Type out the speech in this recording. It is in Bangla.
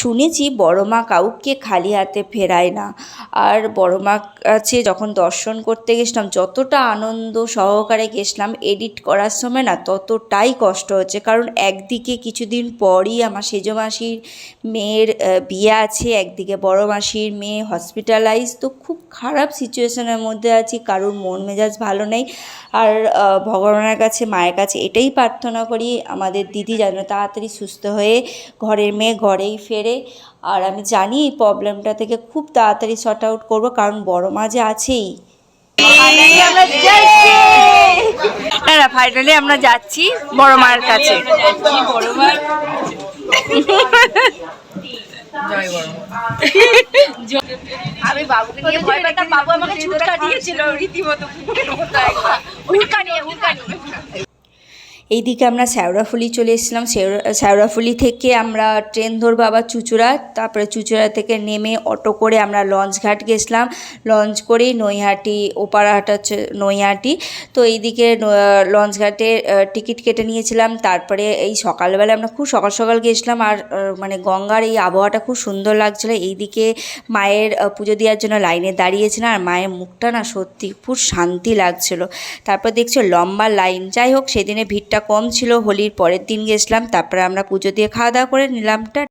শুনেছি বড় মা কাউকে খালি হাতে ফেরায় না। আর বড় মা কাছে যখন দর্শন করতে গেছিলাম, যতটা আনন্দ সহকারে গেছিলাম, এডিট করার সময় না ততটাই কষ্ট হচ্ছে। কারণ একদিকে কিছুদিন পরই আমার সেজো মাসির মেয়ের বিয়ে আছে, একদিকে বড় মাসির মেয়ে হসপিটালাইজ তো খুব খারাপ সিচুয়েশনের মধ্যে আছি, কারোর মন মেজাজ ভালো নেই। আর ভগবানের কাছে, মায়ের কাছে এটাই প্রার্থনা করি, আমাদের দিদি যেন তাড়াতাড়ি সুস্থ হয়ে ঘরের মেয়ে ঘরেই ফেরে আর আমি জানি এই প্রবলেমটা থেকে খুব তাড়াতাড়ি শর্ট আউট করব কারণ বড় মা যে আছেই। না ফাইনালি আমরা যাচ্ছি বড় মায়ের কাছে। আমি বাবুকে নিয়ে ভয় পেতাম বাবু আমাকে ছুটকা দিয়েছিল রীতিমতো। পুকুরের এইদিকে আমরা শ্যাওড়াফুলি চলে এসেছিলাম। শ্যাওড়াফুলি থেকে আমরা ট্রেন ধরবো আবার চুচুড়া। তারপরে চুচুড়া থেকে নেমে অটো করে আমরা লঞ্চঘাট গেছিলাম। লঞ্চ করেই নৈহাটি ওপারাহাট হচ্ছে নৈহাটি। তো এইদিকে লঞ্চঘাটে টিকিট কেটে নিয়েছিলাম। তারপরে এই সকালবেলা আমরা খুব সকাল সকাল গেছিলাম। আর মানে গঙ্গার এই আবহাওয়াটা খুব সুন্দর লাগছিল। এইদিকে মায়ের পুজো দেওয়ার জন্য লাইনে দাঁড়িয়েছিলাম। আর মায়ের মুখটা না সত্যি খুব শান্তি লাগছিল। তারপর দেখছ লম্বা লাইন। যাই হোক, সেদিনে ভিড়টা কম ছিল হোলির পরের দিন গেছিলাম, তারপরে আমরা পুজো দিয়ে খাওয়া দাওয়া করে নিলাম। টা